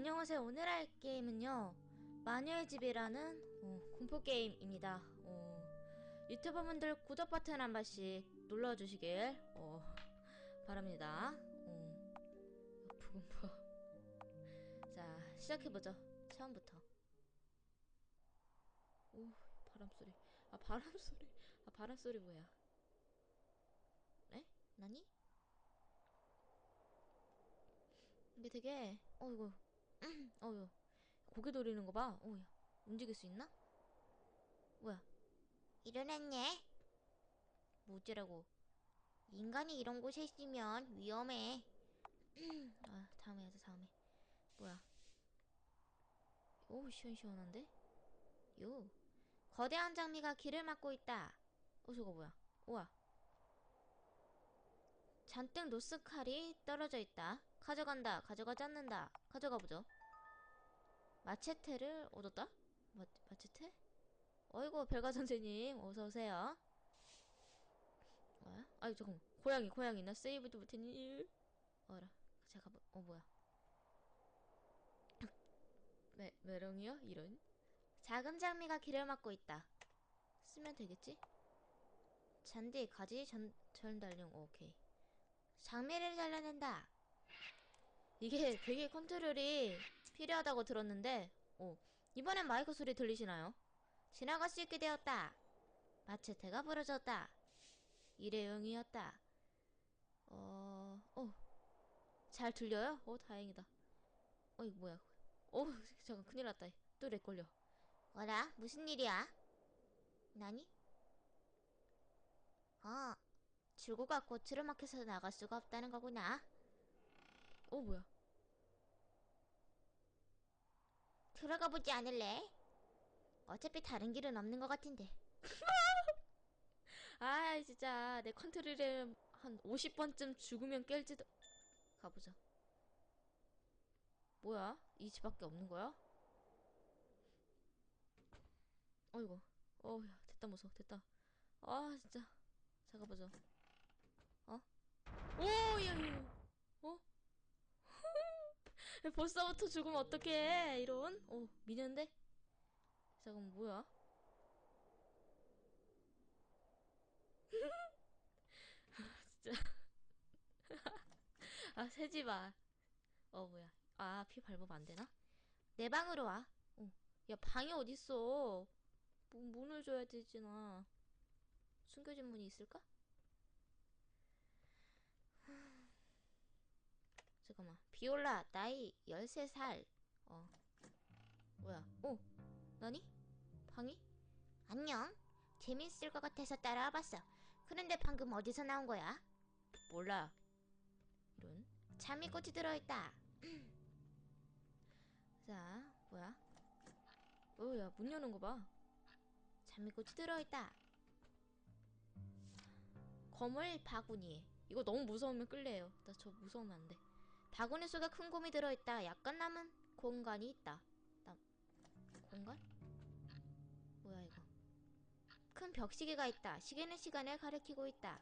안녕하세요. 오늘 할 게임은요. 마녀의 집이라는 어, 공포 게임입니다. 어, 유튜버분들 구독 버튼 한 번씩 눌러주시길 어, 바랍니다. 어, 부금부. 자, 시작해보죠. 처음부터. 오, 바람 소리. 아, 바람 소리. 아, 바람 소리 뭐야? 네? 나니? 이게 되게 어 이거 어유 고개 돌리는 거 봐. 어야 움직일 수 있나? 뭐야? 일어났네. 뭐지라고? 인간이 이런 곳에 있으면 위험해. 아 다음에 하자 다음에. 뭐야? 오 시원시원한데? 요 거대한 장미가 길을 막고 있다. 어 저거 뭐야? 우와. 잔뜩 노스칼이 떨어져 있다. 가져간다. 가져가지 않는다. 가져가 보죠. 마체테를 얻었다? 마, 마체테? 어이구 별가 선생님 어서 오세요. 뭐야? 아이 잠깐 고양이 고양이 나 세이브도 못했니? 어라 제가 뭐, 어 뭐야? 메 메롱이요? 이런 작은 장미가 길을 막고 있다. 쓰면 되겠지? 잔디 가지 전, 전 달령 오케이. 장미를 잘라낸다. 이게 되게 컨트롤이 필요하다고 들었는데, 오, 이번엔 마이크 소리 들리시나요? 지나갈 수 있게 되었다. 마체테가 부러졌다. 일회용이었다. 어, 어, 잘 들려요? 어, 다행이다. 어, 이거 뭐야? 어, 잠깐 큰일 났다. 또 렉 걸려. 뭐라? 무슨 일이야? 나니? 어, 줄고가 꽃으로 막혀서 나갈 수가 없다는 거구나. 어, 뭐야? 들어가 보지 않을래? 어차피 다른 길은 없는 것 같은데. 아, 진짜 내 컨트롤을 한 50번쯤 죽으면 깰지도. 가보자. 뭐야? 이 집밖에 없는 거야? 어이구. 어우야, 됐다 무서워, 됐다. 아, 진짜. 자, 가보자. 어? 오, 야, 야, 어? 벌써부터 죽으면 어떡해, 이런? 어, 미는데? 잠깐, 뭐야? 진짜. 아, 세지 마. 어, 뭐야. 아, 피 밟으면 안 되나? 내 방으로 와. 어. 야, 방이 어딨어? 뭐, 문을 줘야 되지 나. 숨겨진 문이 있을까? 잠깐만. 비올라, 나이 13살. 어. 뭐야. 어. 나니? 방이? 안녕. 재미있을 것 같아서 따라와 봤어. 그런데 방금 어디서 나온 거야? 몰라. 이런. 장미꽃이 들어있다. 자, 뭐야? 어, 야, 문 여는 거 봐. 장미꽃이 들어있다. 거물 바구니. 이거 너무 무서우면 끌래요. 나 저 무서우면 안 돼. 바구니 속에 큰 곰이 들어있다. 약간 남은 공간이 있다. 남, 공간? 뭐야, 이거. 큰 벽시계가 있다. 시계는 시간을 가리키고 있다.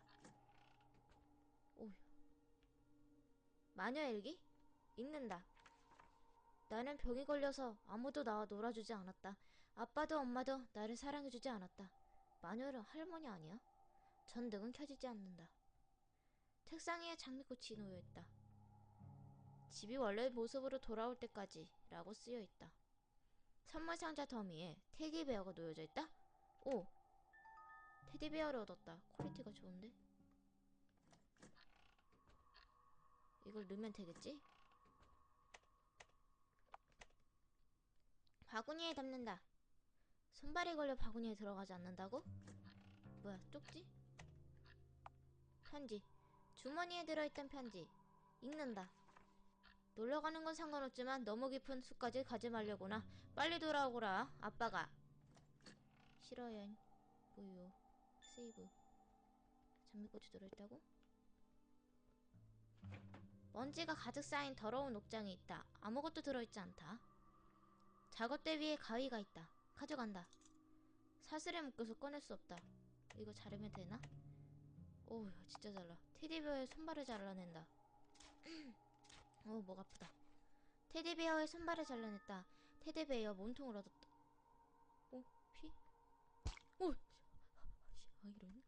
오. 마녀 일기? 읽는다. 나는 병이 걸려서 아무도 나와 놀아주지 않았다. 아빠도 엄마도 나를 사랑해주지 않았다. 마녀는 할머니 아니야? 전등은 켜지지 않는다. 책상 위에 장미꽃이 놓여있다. 집이 원래 모습으로 돌아올 때까지 라고 쓰여있다. 선물 상자 더미에 테디베어가 놓여져 있다? 오! 테디베어를 얻었다. 퀄리티가 좋은데? 이걸 넣으면 되겠지? 바구니에 담는다. 손발이 걸려 바구니에 들어가지 않는다고? 뭐야, 쪽지? 편지. 주머니에 들어있던 편지. 읽는다. 놀러 가는 건 상관없지만 너무 깊은 숲까지 가지 말려구나. 빨리 돌아오거라. 아빠가. 싫어요. 뭐요? 세이브. 장미꽃이 들어있다고? 먼지가 가득 쌓인 더러운 옥장이 있다. 아무것도 들어있지 않다. 작업대 위에 가위가 있다. 가져간다. 사슬에 묶여서 꺼낼 수 없다. 이거 자르면 되나? 오우 진짜 잘라. 테디베어의 손발을 잘라낸다. 어우 목 아프다. 테디베어의 손발을 잘라냈다. 테디베어 몸통을 얻었다. 어? 피? 오! 아 이런?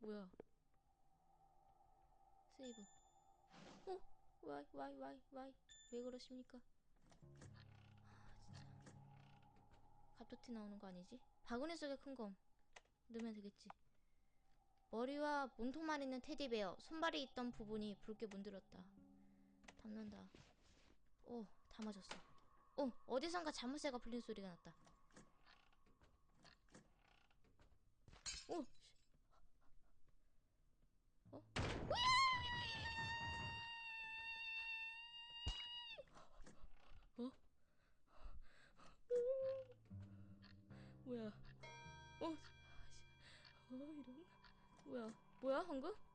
뭐야? 세이브. 어? 와이 와이 와이 와이 왜 그러십니까? 아 진짜. 갑토티 나오는 거 아니지? 바구니 속에 큰검 넣으면 되겠지. 머리와 몸통만 있는 테디베어 손발이 있던 부분이 붉게 문드렀다. 담는다. 오, 다 맞았어. 오, 어디선가 자물쇠가 풀린 소리가 났다. 오, 씨. 어? 어? 뭐야? 어, 어 이런? 뭐야? 뭐야 방금?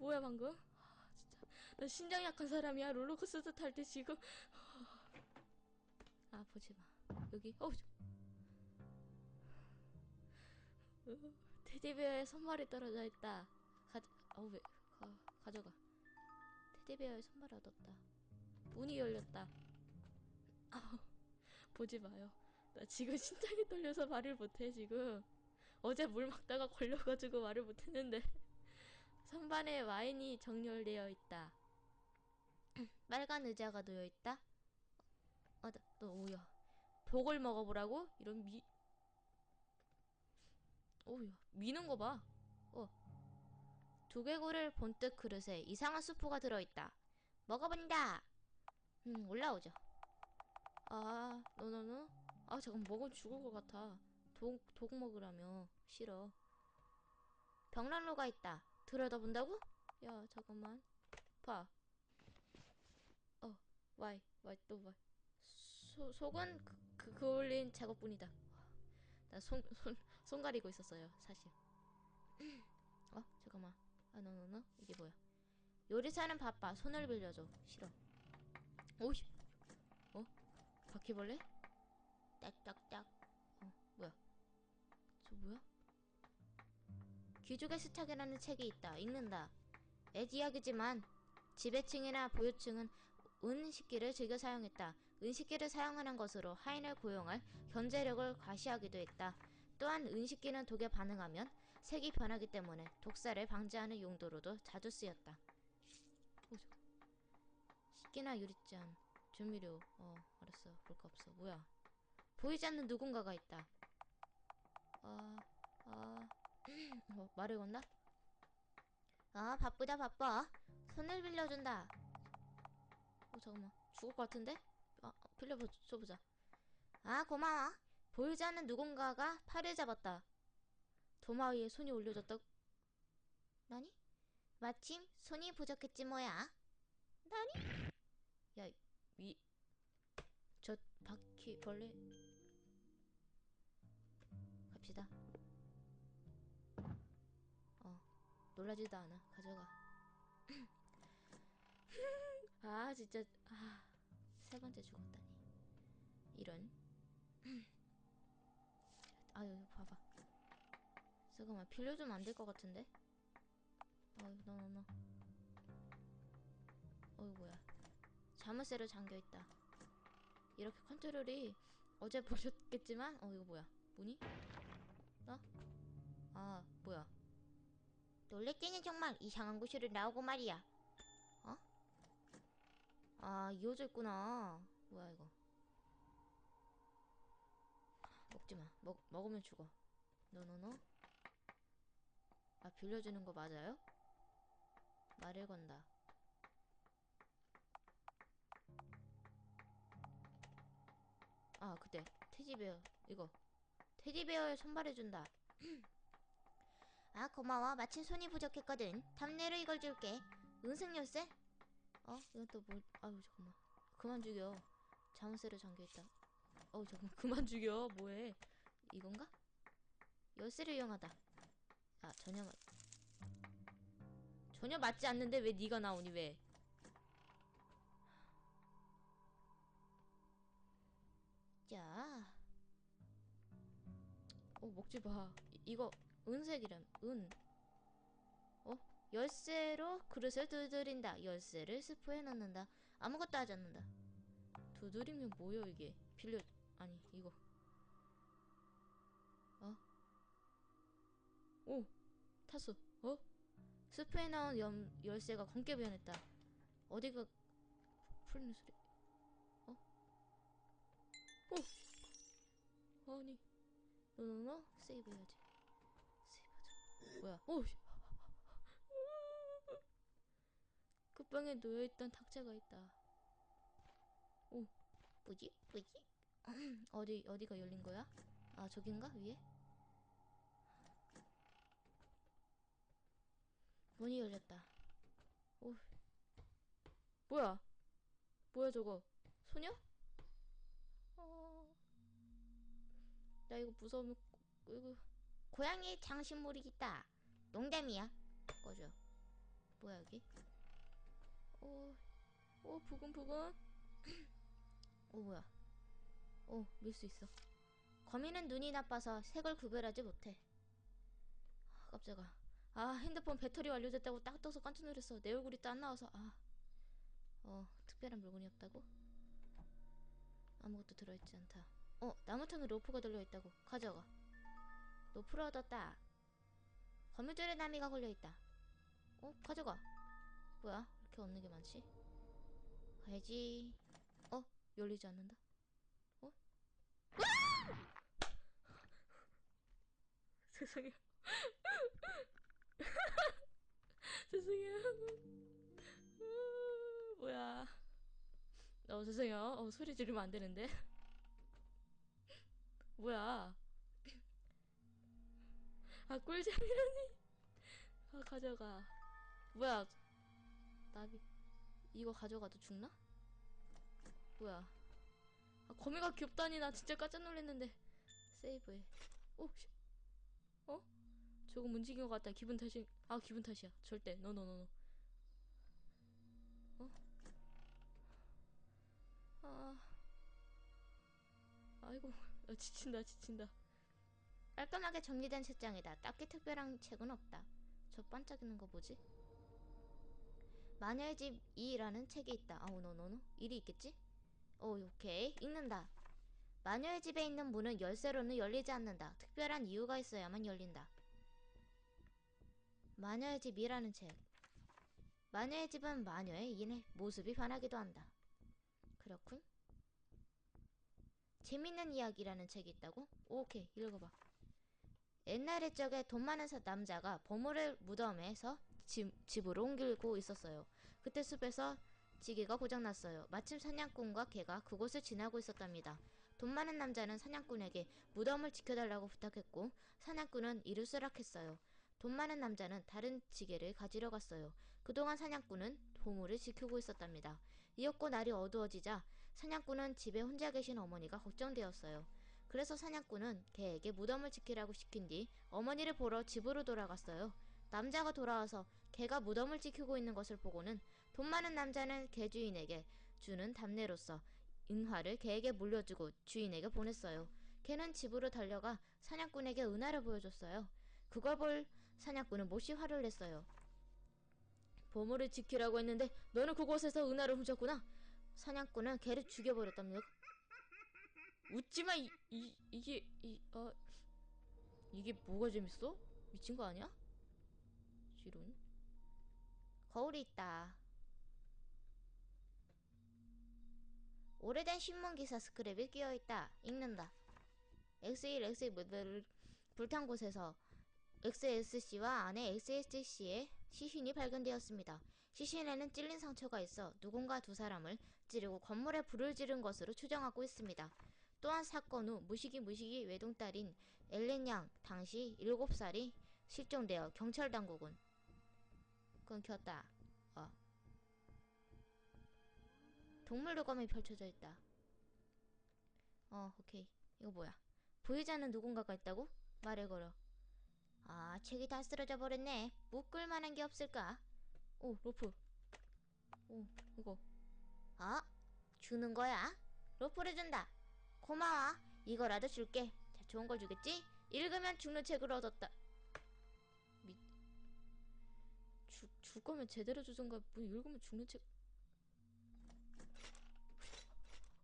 뭐야 방금? 아, 진짜 나 신장 약한 사람이야. 롤러코스터 탈 때 지금. 아 보지 마. 여기. 어우. 저- 어, 테디베어의 손발이 떨어져 있다. 가. 어우 왜? 가, 가져가. 테디베어의 손발을 얻었다. 문이 열렸다. 아우. 보지 마요. 나 지금 심장이 떨려서 말을 못해 지금. 어제 물 먹다가 걸려가지고 말을 못했는데. 선반에 와인이 정렬되어 있다. 빨간 의자가 놓여 있다. 아, 나, 너 오야. 독을 먹어보라고? 이런 미. 오야, 미는 거 봐. 어. 두개골을 본뜩 그릇에 이상한 수프가 들어있다. 먹어본다. 음, 올라오죠. 아, 너너너? 아, 잠깐 먹으면 죽을 것 같아. 독, 독 먹으라며. 싫어. 벽난로가 있다. 들여다본다고? 야, 잠깐만. 봐. 어, 와이, 와이, 또 와이. 소, 속은 그, 그, 그을린 작업뿐이다. 나 손, 손, 손 가리고 있었어요, 사실. 어, 잠깐만. 아, 너너너? 이게 뭐야? 요리사는 바빠. 손을 빌려줘. 싫어. 오씨. 어? 바퀴벌레? 딱딱 귀족의 스탁이라는 책이 있다. 읽는다. 옛 이야기지만 지배층이나 보유층은 은식기를 즐겨 사용했다. 은식기를 사용하는 것으로 하인을 고용할 견제력을 과시하기도 했다. 또한 은식기는 독에 반응하면 색이 변하기 때문에 독살을 방지하는 용도로도 자주 쓰였다. 오, 저- 식기나 유리잔, 조미료. 어, 알았어. 볼 거 없어. 뭐야? 보이지 않는 누군가가 있다. 아, 아, 어, 말을 건다? 아, 바쁘다, 바빠. 손을 빌려준다. 어, 잠깐만. 죽을 것 같은데? 아, 빌려줘보자. 아, 고마워. 보이지 않는 누군가가 팔을 잡았다. 도마 위에 손이 올려졌다. 나니? 마침 손이 부족했지 뭐야. 나니? 야, 위, 저 바퀴벌레. 갑시다. 놀라지도 않아. 가져가. 아, 진짜. 아, 세 번째 죽었다니. 이런. 아유, 봐봐. 잠깐만, 빌려주면 안 될 것 같은데? 아유, 너너너. 어이, 뭐야. 자물쇠로 잠겨있다. 이렇게 컨트롤이 어제 보셨겠지만, 어, 이거 뭐야. 문이? 어? 아, 뭐야. 놀랬더니 정말 이상한 곳으로 나오고 말이야. 아, 이어져 있구나. 뭐야, 이거. 먹지 마. 먹, 먹으면 죽어. 너너너? 아, 빌려주는 거 맞아요? 말을 건다. 아, 그때. 테디베어. 이거. 테디베어에 손발해준다. 아 고마워. 마침 손이 부족했거든. 답례로 이걸 줄게. 은색 열쇠? 어? 이건 또 뭘, 아유, 잠깐만. 그만 죽여. 자물쇠로 잠겨있다. 어우, 잠깐만. 그만 죽여. 뭐해. 이건가? 열쇠를 이용하다. 아, 전혀 맞, 전혀 맞지 않는데 왜 네가 나오니, 왜? 자. 어, 먹지 마. 이, 이거, 은색이람. 은. 어? 열쇠로 그릇을 두드린다. 열쇠를 스프에 넣는다. 아무것도 하지 않는다. 두드리면 뭐요 이게? 빌려 아니 이거. 어? 오 탔어. 어? 스프에 넣은 염, 열쇠가 검게 변했다. 어디가 풀리는 소리? 어? 오 아니 노노노 세이브 해야지. 뭐야? 오 씨. 끝방에 놓여있던 탁자가 있다. 뭐지? 뭐지? 어디 어디가 열린 거야? 아 저긴가 위에? 문이 열렸다. 오 뭐야? 뭐야 저거? 소녀? 어... 나 이거 무서우면 꾸- 이거 고양이 장신물이 있다. 농담이야. 꺼져. 뭐야 여기? 오, 오 부근부근. 오 뭐야? 오 밀 수 있어. 거미는 눈이 나빠서 색을 구별하지 못해. 아, 깜짝아. 아 핸드폰 배터리 완료됐다고 딱 떠서 깜짝 놀랐어. 내 얼굴이 또 안 나와서 아. 어 특별한 물건이 없다고? 아무것도 들어있지 않다. 어 나무통에 로프가 들려있다고. 가져가. 얻었다. 거미줄에 나미가 걸려있다. 어 가져가. 뭐야? 이렇게 얻는 게 많지? 가야지. 어? 열리지 않는다. 어? 세상에. 죄송해요. 뭐야? 어 죄송해요. 어 소리 지르면 안 되는데. 뭐야? 아 꿀잼이라니. 아 가져가. 뭐야? 나비 이거 가져가도 죽나? 뭐야? 아, 거미가 귀엽다니 나 진짜 깜짝 놀랐는데 세이브해. 오, 씨. 어? 조금 움직인 것 같다. 기분 탓이 아 기분 탓이야. 절대 노노노노. 어? 아, 아이고 아, 지친다 지친다. 깔끔하게 정리된 책장이다. 딱히 특별한 책은 없다. 저 반짝이는 거 뭐지? 마녀의 집 2라는 책이 있다. 아우 노노노 일이 있겠지? 오, 오케이. 읽는다. 마녀의 집에 있는 문은 열쇠로는 열리지 않는다. 특별한 이유가 있어야만 열린다. 마녀의 집이라는 책. 마녀의 집은 마녀에 인해 모습이 변하기도 한다. 그렇군. 재밌는 이야기라는 책이 있다고? 오케이 읽어봐. 옛날 적에 돈 많은 사- 남자가 보물을 무덤에서 집 집으로 옮기고 있었어요. 그때 숲에서 지게가 고장났어요. 마침 사냥꾼과 개가 그곳을 지나고 있었답니다. 돈 많은 남자는 사냥꾼에게 무덤을 지켜달라고 부탁했고 사냥꾼은 이를 수락했어요. 돈 많은 남자는 다른 지게를 가지러 갔어요. 그동안 사냥꾼은 보물을 지키고 있었답니다. 이었고 날이 어두워지자 사냥꾼은 집에 혼자 계신 어머니가 걱정되었어요. 그래서 사냥꾼은 개에게 무덤을 지키라고 시킨 뒤 어머니를 보러 집으로 돌아갔어요. 남자가 돌아와서 개가 무덤을 지키고 있는 것을 보고는 돈 많은 남자는 개 주인에게 주는 답례로서 은화를 개에게 물려주고 주인에게 보냈어요. 개는 집으로 달려가 사냥꾼에게 은화를 보여줬어요. 그걸 볼 사냥꾼은 몹시 화를 냈어요. 보물을 지키라고 했는데 너는 그곳에서 은하를 훔쳤구나. 사냥꾼은 개를 죽여버렸답니다. 웃지마 이, 이 이게 이 어 이게 뭐가 재밌어? 미친 거 아니야? 지론. 거울이 있다. 오래된 신문 기사 스크랩이 끼어 있다. 읽는다. X1, X2 모델을 불탄 곳에서 XSC와 아내 XSC의 시신이 발견되었습니다. 시신에는 찔린 상처가 있어 누군가 두 사람을 찌르고 건물에 불을 지른 것으로 추정하고 있습니다. 또한 사건 후 무식이 무식이 외동딸인 엘렌 양 당시 7살이 실종되어 경찰 당국은 끊겼다. 어. 동물 녹음이 펼쳐져 있다. 어, 오케이. 이거 뭐야? 않는 누군가가 있다고? 말을 걸어. 아, 책이 다 쓰러져 버렸네. 묶을 만한 게 없을까? 오 로프. 오 이거. 아, 주는 거야? 로프를 준다. 고마워. 이거라도 줄게. 자, 좋은 걸 주겠지? 읽으면 죽는 책을 얻었다. 죽줄 거면 제대로 주던가 뭐 읽으면 죽는 책.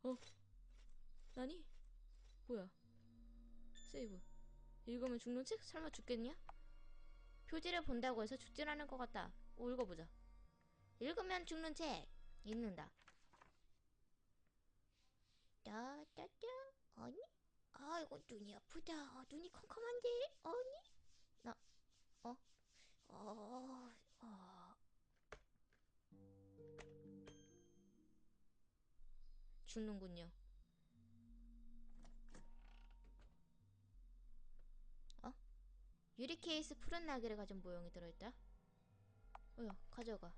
어? 나니? 뭐야? 세이브. 읽으면 죽는 책? 설마 죽겠냐? 표지를 본다고 해서 죽진 않을 것 같다. 오, 읽어보자. 읽으면 죽는 책. 읽는다. 따따따. 아니? 아, 이거 눈이 아프다. 아, 눈이 컴컴한데? 아니? 나, 어? 어, 어. 죽는군요. 어? 유리 케이스 푸른 날개를 가진 모형이 들어있다. 어여, 가져가.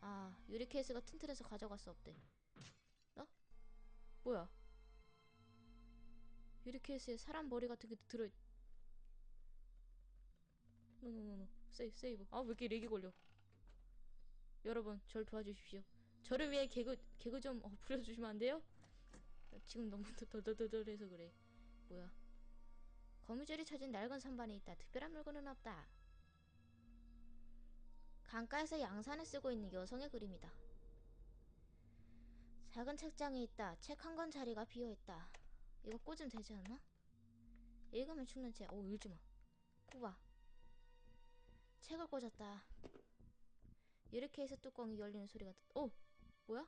아, 유리 케이스가 튼튼해서 가져갈 수 없대. 어? 뭐야? 유리 케이스에 사람 머리 같은 게 들어있. 노노노노 세이브 세이브 아 왜 이렇게 렉이 걸려 여러분 절 도와주십시오 저를 위해 개그 개그 좀 어, 부려주시면 안 돼요? 지금 너무 덜덜덜덜해서 그래 뭐야 거미줄이 쳐진 낡은 선반에 있다 특별한 물건은 없다 강가에서 양산을 쓰고 있는 여성의 그림이다 작은 책장이 있다 책 한 권 자리가 비어있다 이거 꽂으면 되지 않나? 읽으면 죽는 책 오 읽지마 꼽아 책을 꽂았다. 이렇게 해서 뚜껑이 열리는 소리가 듣... 어? 뭐야?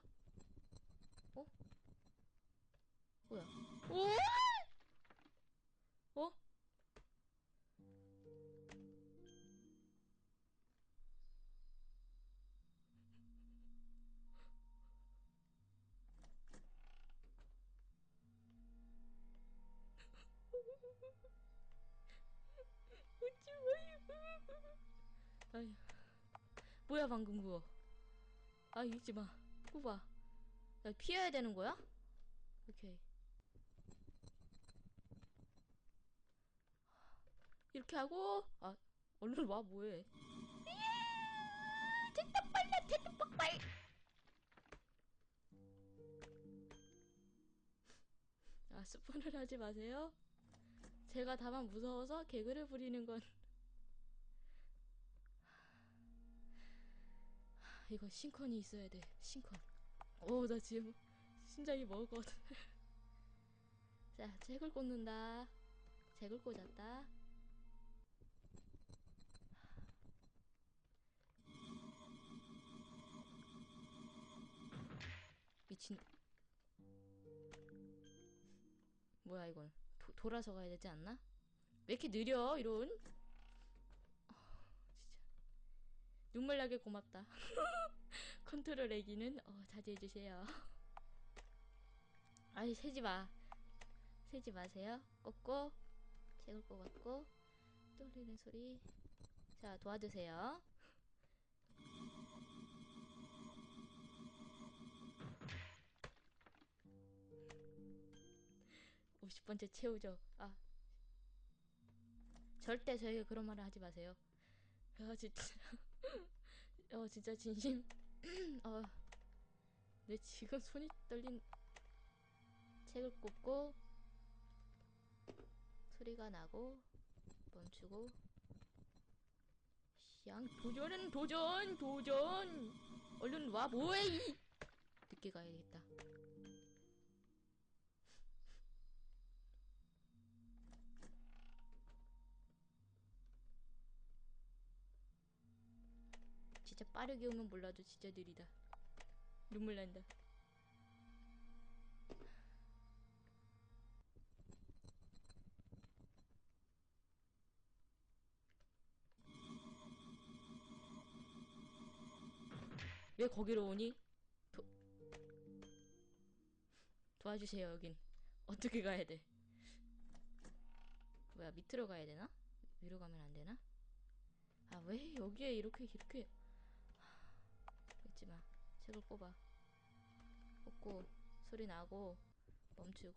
어? 뭐야? 오! 웃지 마요. 아휴. 뭐야 방금 그거? 아 읽지 마. 뽑아 나 피해야 되는 거야? 오케이. 이렇게 하고 아 얼른 와 뭐해? 됐다 빨라 됐다 빨아 스폰을 하지 마세요 제가 다만 무서워서 개그를 부리는 건 이거 신컨이 있어야 돼. 신컨. 오, 나 지금 심장이 먹을 것 같아. 자, 책을 꽂는다. 책을 꽂았다. 미친. 뭐야 이건? 도, 돌아서 가야 되지 않나? 왜 이렇게 느려 이런? 어, 진짜 눈물 나게 고맙다. 컨트롤 애기는 어, 자제해 주세요. 아니 세지 마. 세지 마세요. 꽂고 책을 꽂았고 떨리는 소리. 자 도와주세요. 오십 번째 채우죠. 아 절대 저에게 그런 말을 하지 마세요. 아 진짜. 어 진짜 진심 어, 내 지금 손이 떨린 책을 꼽고 소리가 나고 멈추고 양 도전은 도전 도전 얼른 와 뭐해 이 늦게 가야겠다 진짜 빠르게 오면 몰라도 진짜 느리다. 눈물 난다. 왜 거기로 오니? 도... 도와주세요 여긴 어떻게 가야 돼? 뭐야 밑으로 가야 되나? 위로 가면 안 되나? 아 왜 여기에 이렇게 이렇게 잊지마. 책을 꼽아. 꽂고 소리 나고 멈추고.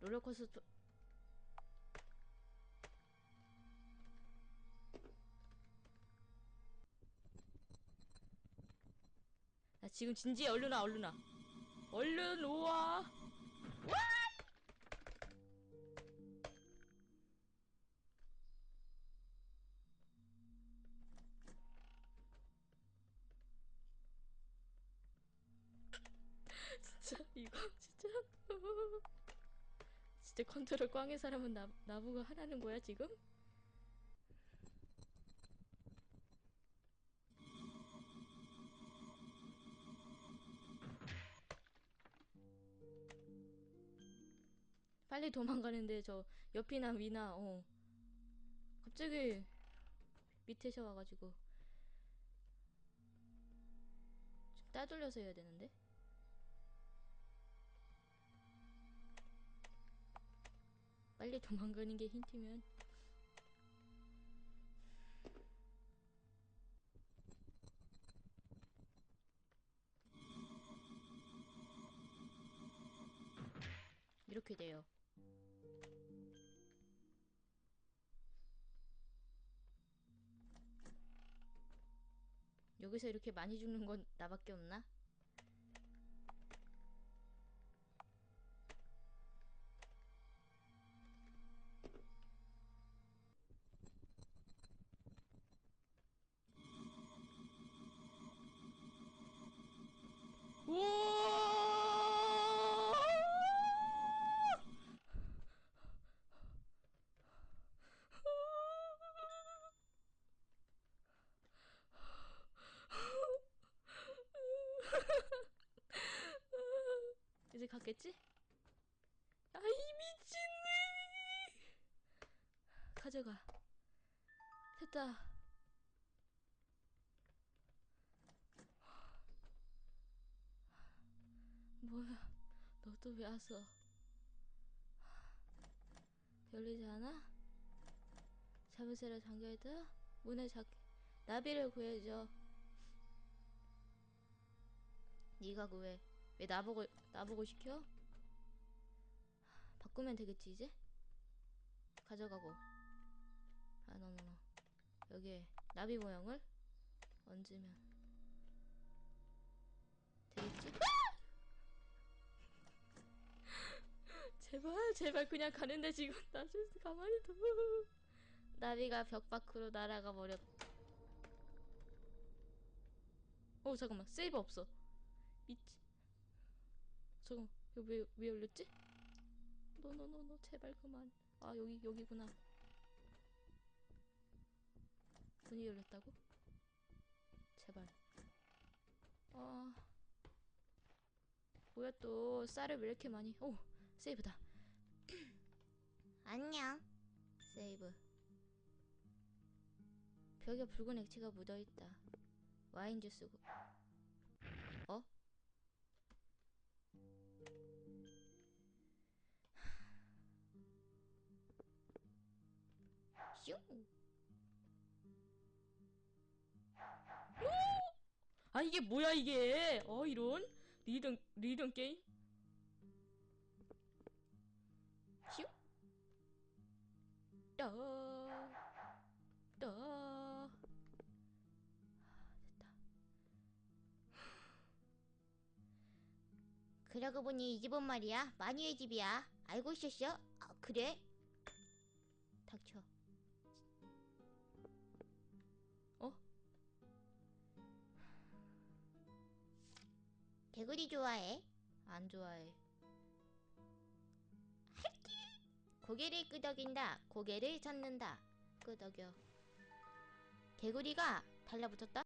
롤러코스터 지금 진지해 얼른 와 얼른 와 얼른 오와. 진짜 이거 진짜. 진짜 컨트롤 꽝의 사람은 나, 나보고 하라는 거야 지금? 빨리 도망가는데 저 옆이나 위나 어. 갑자기 밑에서 와가지고. 좀 따돌려서 해야 되는데? 빨리 도망가는 게 힌트면. 이렇게 돼요. 여기서 이렇게 많이 죽는 건 나밖에 없나? 오! 이제 갔겠지? 아이 미친네 가져가 됐다. 뭐야? 너또왜 왔어 열리지 않아? 자물쇠를 잠겨있다 문에 잡 나비를 구해줘. 네가 구해. 왜 나보고 나보고 시켜? 바꾸면 되겠지 이제? 가져가고. 아 노노노 여기에 나비 모양을 얹으면 되겠지? 제발 제발 그냥 가는데 지금. 나 좀 가만히 둬. 나비가 벽 밖으로 날아가 버렸. 어 잠깐만. 세이브 없어. 미치. 잠깐 이거 왜, 왜 열렸지? 노노노노 제발 그만. 아 여기 여기구나 문이 열렸다고? 제발. 아 뭐야 또. 쌀을 왜 이렇게 많이. 오 세이브다. 안녕. 세이브. 벽에 붉은 액체가 묻어있다. 와인 주스고. 어? 슝 이게 뭐야 이게 어 이런 리듬 리듬 게임 슈 따, 따. 됐다. 그러고 보니 이 집은 말이야 마녀의 집이야 알고 있었어? 아, 그래? 닥쳐 개구리 좋아해? 안 좋아해. 고개를 끄덕인다. 고개를 젓는다. 끄덕여. 개구리가 달라붙었다